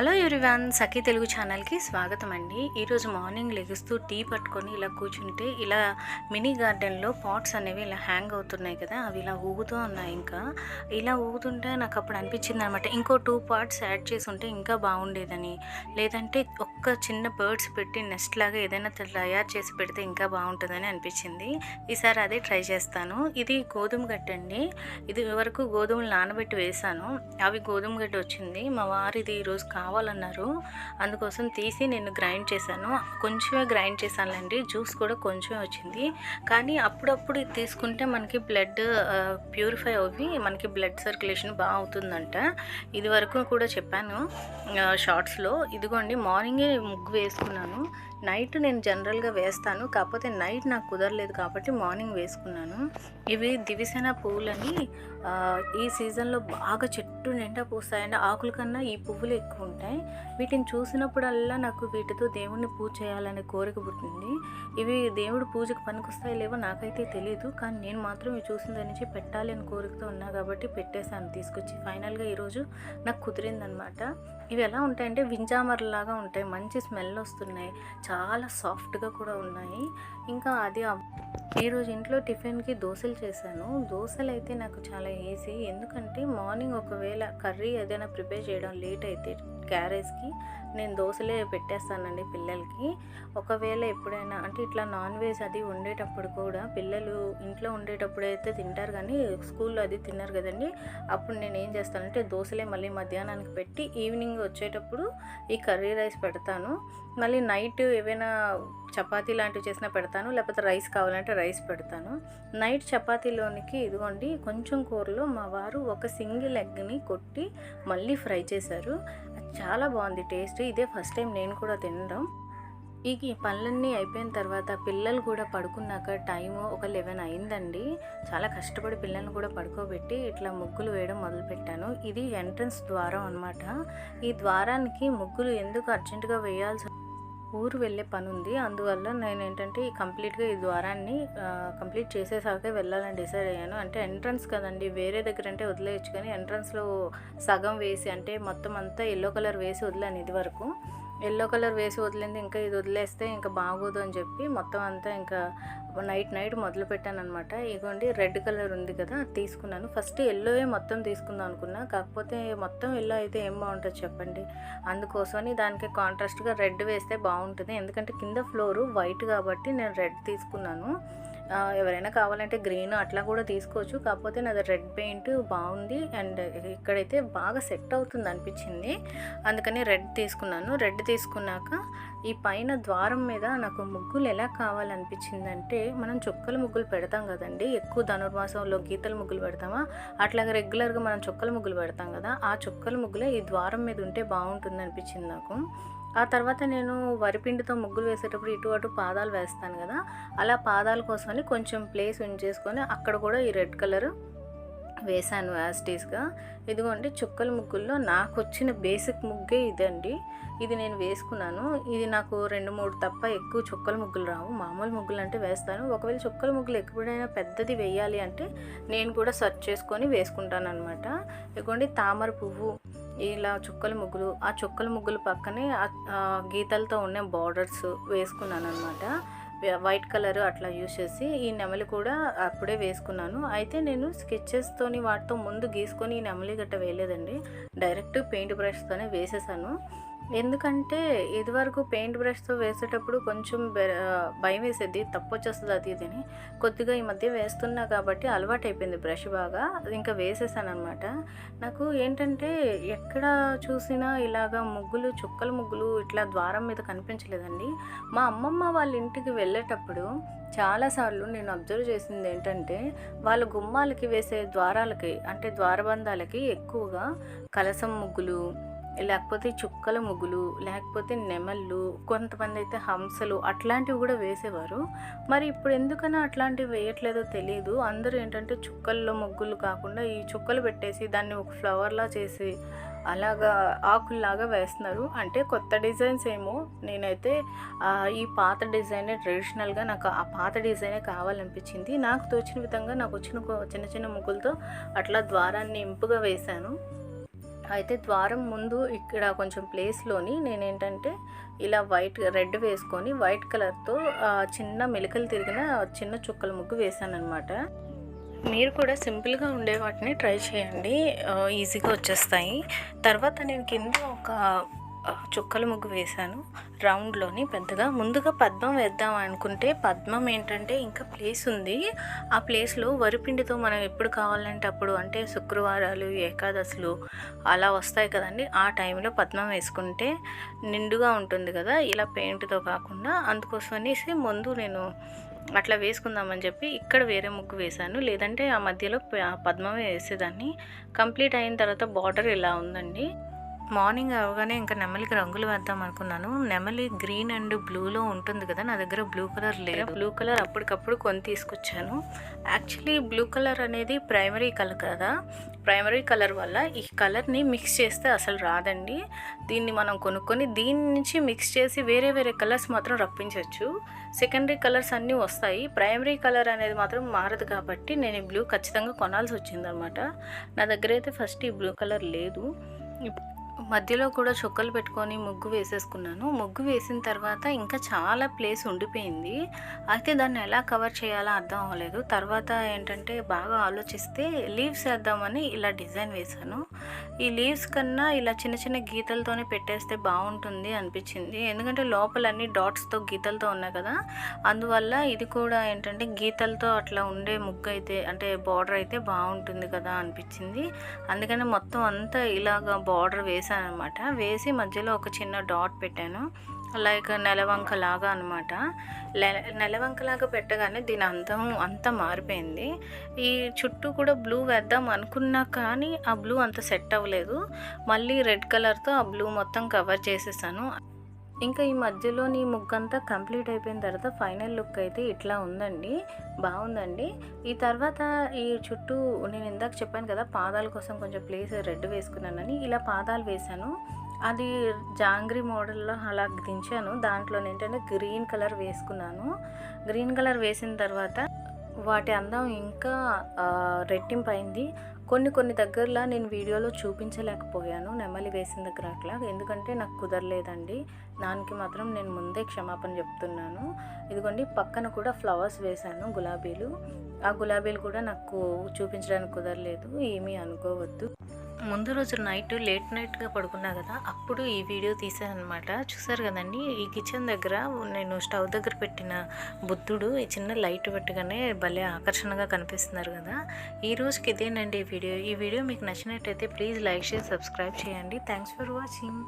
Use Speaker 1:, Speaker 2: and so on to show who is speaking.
Speaker 1: Hello everyone సఖీ తెలుగు ఛానల్కి స్వాగతం అండి ఈరోజు మార్నింగ్ లెగుస్తూ టీ పట్టుకొని ఇలా కూర్చుంటే ఇలా మినీ గార్డెన్లో పాట్స్ అనేవి ఇలా హ్యాంగ్ అవుతున్నాయి కదా అవి ఇలా ఊగుతూ ఉన్నాయి ఇంకా. ఇలా ఊగుతుంటే నాకు అప్పుడు అనిపించింది అనమాట ఇంకో టూ పార్ట్స్ యాడ్ చేసి ఉంటే ఇంకా బాగుండేదని. లేదంటే ఒక్క చిన్న బర్డ్స్ పెట్టి నెస్ట్ లాగా ఏదైనా తయారు చేసి పెడితే ఇంకా బాగుంటుందని అనిపించింది. ఈసారి అదే ట్రై చేస్తాను. ఇది గోధుమ గడ్డ అండి. ఇది వరకు గోధుమలు నానబెట్టి వేసాను. అవి గోధుమ గడ్డ వచ్చింది. మా వారు ఇది ఈరోజు కావాలన్నారు. అందుకోసం తీసి నేను గ్రైండ్ చేశాను. కొంచెమే గ్రైండ్ చేశానులేండి. జ్యూస్ కూడా కొంచెమే వచ్చింది. కానీ అప్పుడప్పుడు ఇది తీసుకుంటే మనకి బ్లడ్ ప్యూరిఫై అవి మనకి బ్లడ్ సర్క్యులేషన్ బాగా అవుతుందంట. ఇది వరకు కూడా చెప్పాను షార్ట్స్లో. ఇదిగోండి మార్నింగే ముగ్గు వేసుకున్నాను. నైట్ నేను జనరల్గా వేస్తాను. కాకపోతే నైట్ నాకు కుదరలేదు కాబట్టి మార్నింగ్ వేసుకున్నాను. ఇవి దివిసేన పువ్వులని ఈ సీజన్లో బాగా చెట్టు నిండా పూస్తాయండి. ఆకుల కన్నా ఈ పువ్వులు ఎక్కువ ఉంటాయి వీటిని చూసినప్పుడల్లా నాకు వీటితో దేవుణ్ణి పూజ చేయాలనే కోరిక పుట్టింది. ఇవి దేవుడు పూజకు పనికొస్తాయి లేవో నాకైతే తెలియదు కానీ నేను మాత్రం ఇవి చూసిన దాని నుంచి పెట్టాలి అని కోరికతో ఉన్నా కాబట్టి పెట్టేశాను తీసుకొచ్చి. ఫైనల్గా ఈరోజు నాకు కుదిరిందనమాట. ఇవి ఎలా ఉంటాయంటే వింజామర్లాగా ఉంటాయి. మంచి స్మెల్ వస్తున్నాయి. చాలా సాఫ్ట్గా కూడా ఉన్నాయి. ఇంకా అది ఈరోజు ఇంట్లో టిఫిన్కి దోశలు చేశాను. దోశలు అయితే నాకు చాలా ఈజీ ఎందుకంటే మార్నింగ్ ఒకవేళ కర్రీ ఏదైనా ప్రిపేర్ చేయడం లేట్ అయితే క్యారేజ్కి నేను దోశలే పెట్టేస్తానండి పిల్లలకి. ఒకవేళ ఎప్పుడైనా అంటే ఇట్లా నాన్ వెజ్ అది వండేటప్పుడు కూడా పిల్లలు ఇంట్లో ఉండేటప్పుడు అయితే తింటారు కానీ స్కూల్లో అది తిన్నారు కదండి. అప్పుడు నేను ఏం చేస్తానంటే దోశలే మళ్ళీ మధ్యాహ్నానికి పెట్టి ఈవినింగ్ వచ్చేటప్పుడు ఈ కర్రీ రైస్ పెడతాను. మళ్ళీ నైట్ ఏవైనా చపాతీ లాంటివి చేసినా పెడతాను లేకపోతే రైస్ కావాలంటే రైస్ పెడతాను. నైట్ చపాతీలోనికి ఇదిగోండి కొంచెం కూరలో మా వారు ఒక సింగిల్ ఎగ్ని కొట్టి మళ్ళీ ఫ్రై చేశారు. చాలా బాగుంది టేస్ట్. ఇదే ఫస్ట్ టైం నేను కూడా తినడం. ఈ పనులన్నీ అయిపోయిన తర్వాత పిల్లలు కూడా పడుకున్నాక టైం ఒక లెవెన్ అయిందండి. చాలా కష్టపడి పిల్లల్ని కూడా పడుకోబెట్టి ఇట్లా ముగ్గులు వేయడం మొదలుపెట్టాను. ఇది ఎంట్రన్స్ ద్వారం అన్నమాట. ఈ ద్వారానికి ముగ్గులు ఎందుకు అర్జెంటుగా వేయాల్సి ఊరు వెళ్ళే పని ఉంది అందువల్ల నేను ఏంటంటే ఈ కంప్లీట్గా ఈ ద్వారాన్ని కంప్లీట్ చేసేసాకే వెళ్ళాలని డిసైడ్ అయ్యాను. అంటే ఎంట్రన్స్ కదండి వేరే దగ్గర అంటే వదిలేయచ్చు కానీ ఎంట్రన్స్లో సగం వేసి అంటే మొత్తం అంతా ఎల్లో కలర్ వేసి వదిలాను ఇది వరకు. ఎల్లో కలర్ వేసి వదిలింది ఇంకా ఇది వదిలేస్తే ఇంకా బాగోదు అని చెప్పి మొత్తం అంతా ఇంకా నైట్ నైట్ మొదలు పెట్టాను అనమాట ఇగోండి రెడ్ కలర్ ఉంది కదా తీసుకున్నాను. ఫస్ట్ ఎల్లోయే మొత్తం తీసుకుందాం అనుకున్నా. కాకపోతే మొత్తం ఎల్లో అయితే ఏం బాగుంటుంది చెప్పండి. అందుకోసమని దానికి కాంట్రాస్ట్గా రెడ్ వేస్తే బాగుంటుంది. ఎందుకంటే కింద ఫ్లోరు వైట్ కాబట్టి నేను రెడ్ తీసుకున్నాను. ఎవరైనా కావాలంటే గ్రీన్ అట్లా కూడా తీసుకోవచ్చు. కాకపోతే నాది రెడ్ పెయింట్ బాగుంది. అండ్ ఇక్కడైతే బాగా సెట్ అవుతుంది అనిపించింది. అందుకని రెడ్ తీసుకున్నాను. రెడ్ తీసుకున్నాక ఈ పైన ద్వారం మీద నాకు ముగ్గులు ఎలా కావాలనిపించిందంటే మనం చుక్కల ముగ్గులు పెడతాం కదండి. ఎక్కువ ధనుర్మాసంలో గీతల ముగ్గులు పెడతామా? అట్లాగే రెగ్యులర్గా మనం చుక్కల ముగ్గులు పెడతాం కదా ఆ చుక్కల ముగ్గులే ఈ ద్వారం మీద ఉంటే బాగుంటుంది అనిపించింది నాకు. ఆ తర్వాత నేను వరిపిండితో ముగ్గులు వేసేటప్పుడు ఇటు అటు పాదాలు వేస్తాను కదా అలా పాదాల కోసమని కొంచెం ప్లేస్ ఉంచేసుకొని అక్కడ కూడా ఈ రెడ్ కలర్ వేశాను యాస్టీస్గా ఇదిగోండి చుక్కల ముగ్గుల్లో నాకు వచ్చిన బేసిక్ ముగ్గే ఇదండి. ఇది నేను వేసుకున్నాను. ఇది నాకు రెండు మూడు తప్ప ఎక్కువ చుక్కల ముగ్గులు రావు. మామూలు ముగ్గులు అంటే వేస్తాను. ఒకవేళ చుక్కల ముగ్గులు ఎప్పుడైనా పెద్దది వేయాలి అంటే నేను కూడా సెర్చ్ చేసుకొని వేసుకుంటాను అనమాట ఇదిగోండి తామర పువ్వు ఇలా చుక్కల ముగ్గులు ఆ చుక్కల ముగ్గుల పక్కనే ఆ- గీతలతో ఉన్న బార్డర్స్ వేసుకున్నాను అనమాట వైట్ కలర్ అట్లా యూస్ చేసి ఈ నెమలి కూడా అప్పుడే వేసుకున్నాను. అయితే నేను స్కెచెస్తోని వాటితో ముందు గీసుకొని ఈ నెమలి గట్ట వేయలేదండి. డైరెక్ట్ పెయింట్ బ్రష్తోనే వేసేసాను. ఎందుకంటే ఇదివరకు పెయింట్ బ్రష్తో వేసేటప్పుడు కొంచెం బె- భయం వేసేది తప్పు వచ్చేస్తుంది అది ఇది అని. కొద్దిగా ఈ మధ్య వేస్తున్నా కాబట్టి అలవాటు అయిపోయింది బ్రష్ బాగా ఇంకా వేసేసాను అనమాట నాకు ఏంటంటే ఎక్కడ చూసినా ఇలాగా ముగ్గులు చుక్కల ముగ్గులు ఇట్లా ద్వారం మీద కనిపించలేదండి. మా అమ్మమ్మ వాళ్ళ ఇంటికి వెళ్ళేటప్పుడు చాలాసార్లు నేను అబ్జర్వ్ చేసింది ఏంటంటే వాళ్ళ గుమ్మాలకి వేసే ద్వారాలకి అంటే ద్వారబంధాలకి ఎక్కువగా కలసం ముగ్గులు లేకపోతే చుక్కల ముగ్గులు లేకపోతే నెమళ్ళు కొంతమంది అయితే హంసలు అట్లాంటివి కూడా వేసేవారు. మరి ఇప్పుడు ఎందుకన్నా అట్లాంటివి వేయట్లేదో తెలియదు అందరూ ఏంటంటే చుక్కల్లో ముగ్గులు కాకుండా ఈ చుక్కలు పెట్టేసి దాన్ని ఒక ఫ్లవర్లా చేసి అలాగా ఆకుల్లాగా వేస్తున్నారు. అంటే కొత్త డిజైన్స్ ఏమో. నేనైతే ఈ పాత డిజైనే ట్రెడిషనల్గా నాకు ఆ పాత డిజైనే కావాలనిపించింది. నాకు తోచిన విధంగా నాకు వచ్చిన చిన్న చిన్న ముగ్గులతో అట్లా ద్వారాన్ని ఇంపుగా వేశాను. అయితే ద్వారం ముందు ఇక్కడ కొంచెం ప్లేస్లోని నేనేంటంటే ఇలా వైట్ రెడ్ వేసుకొని వైట్ కలర్తో చిన్న మెలికలు తిరిగిన చిన్న చుక్కల ముగ్గు వేసాను అనమాట మీరు కూడా సింపుల్గా ఉండే వాటిని ట్రై చేయండి. ఈజీగా వచ్చేస్తాయి. తర్వాత నేను కింద ఒక చుక్కల ముగ్గు వేశాను. రౌండ్లోని పెద్దగా ముందుగా పద్మం వేద్దాం అనుకుంటే పద్మం ఏంటంటే ఇంకా ప్లేస్ ఉంది. ఆ ప్లేస్లో వరిపిండితో మనం ఎప్పుడు కావాలంటే అప్పుడు అంటే శుక్రవారాలు ఏకాదశులు అలా వస్తాయి కదండి. ఆ టైంలో పద్మం వేసుకుంటే నిండుగా ఉంటుంది కదా ఇలా పెయింట్తో కాకుండా. అందుకోసం అనేసి ముందు నేను అట్లా వేసుకుందామని చెప్పి ఇక్కడ వేరే ముగ్గు వేశాను. లేదంటే ఆ మధ్యలో పద్మమే వేసేదాన్ని. కంప్లీట్ అయిన తర్వాత బార్డర్ ఇలా ఉందండి. మార్నింగ్ అవగానే ఇంకా నెమలికి రంగులు వేద్దాం అనుకున్నాను. నెమలి గ్రీన్ అండ్ బ్లూలో ఉంటుంది కదా నా దగ్గర బ్లూ కలర్ లేదు. బ్లూ కలర్ అప్పటికప్పుడు కొని తీసుకొచ్చాను. యాక్చువల్లీ బ్లూ కలర్ అనేది ప్రైమరీ కలర్ కదా. ప్రైమరీ కలర్ వల్ల ఈ కలర్ని మిక్స్ చేస్తే అసలు రాదండి. దీన్ని మనం కొనుక్కొని దీని నుంచి మిక్స్ చేసి వేరే వేరే కలర్స్ మాత్రం రప్పించవచ్చు. సెకండరీ కలర్స్ అన్నీ వస్తాయి. ప్రైమరీ కలర్ అనేది మాత్రం మారదు కాబట్టి నేను ఈ బ్లూ ఖచ్చితంగా కొనాల్సి వచ్చిందనమాట నా దగ్గర అయితే ఫస్ట్ ఈ బ్లూ కలర్ లేదు. మధ్యలో కూడా చుక్కలు పెట్టుకొని ముగ్గు వేసేసుకున్నాను. ముగ్గు వేసిన తర్వాత ఇంకా చాలా ప్లేస్ ఉండిపోయింది. అయితే దాన్ని ఎలా కవర్ చేయాలో అర్థం అవ్వలేదు. తర్వాత ఏంటంటే బాగా ఆలోచిస్తే లీవ్స్ వేద్దామని ఇలా డిజైన్ వేశాను. ఈ లీవ్స్ కన్నా ఇలా చిన్న చిన్న గీతలతోనే పెట్టేస్తే బాగుంటుంది అనిపించింది. ఎందుకంటే లోపల అన్ని డాట్స్తో గీతలతో ఉన్నాయి కదా. అందువల్ల ఇది కూడా ఏంటంటే గీతలతో అట్లా ఉండే ముగ్గు అయితే అంటే బార్డర్ అయితే బాగుంటుంది కదా అనిపించింది. అందుకని మొత్తం అంతా ఇలాగ బార్డర్ వేసి వేసాను అనమాట వేసి మధ్యలో ఒక చిన్న డాట్ పెట్టాను. లైక్ నెలవంకలాగా అనమాట. నెలవంకలాగా పెట్టగానే దీని అందం అంతా మారిపోయింది. ఈ చుట్టూ కూడా బ్లూ వేద్దాం అనుకున్నా కానీ ఆ బ్లూ అంత సెట్ అవ్వలేదు. మళ్ళీ రెడ్ కలర్తో ఆ బ్లూ మొత్తం కవర్ చేసేసాను. ఇంకా ఈ మధ్యలోని ముగ్గంతా కంప్లీట్ అయిపోయిన తర్వాత ఫైనల్ లుక్ అయితే ఇట్లా ఉందండి. బాగుందండి. ఈ తర్వాత ఈ చుట్టూ నేను ఇందాక చెప్పాను కదా పాదాల కోసం కొంచెం ప్లేస్ రెడ్ వేసుకున్నానని. ఇలా పాదాలు వేశాను. అది జాంగ్రీ మోడల్లో అలా దించాను. దాంట్లో ఏంటంటే గ్రీన్ కలర్ వేసుకున్నాను. గ్రీన్ కలర్ వేసిన తర్వాత వాటి అందం ఇంకా రెట్టింపు రెట్టింపైంది కొన్ని కొన్ని దగ్గరలా నేను వీడియోలో చూపించలేకపోయాను నెమలి వేసిన దగ్గర అట్లా ఎందుకంటే నాకు కుదరలేదండి. దానికి మాత్రం నేను ముందే క్షమాపణ చెప్తున్నాను. ఇదిగోండి పక్కన కూడా ఫ్లవర్స్ వేశాను గులాబీలు. ఆ గులాబీలు కూడా నాకు చూపించడానికి కుదరలేదు ఏమీ అనుకోవద్దు. ముందు రోజు నైట్ లేట్ నైట్గా పడుకున్నా కదా అప్పుడు ఈ వీడియో తీసాను అనమాట చూసారు కదండి ఈ కిచెన్ దగ్గర నేను స్టవ్ దగ్గర పెట్టిన బుద్ధుడు ఈ చిన్న లైట్ పెట్టగానే భలే ఆకర్షణగా కనిపిస్తున్నారు కదా. ఈ రోజుకి ఇదేనండి ఈ వీడియో. ఈ వీడియో మీకు నచ్చినట్టయితే ప్లీజ్ లైక్ షేర్ సబ్స్క్రైబ్ చేయండి. Thanks for watching.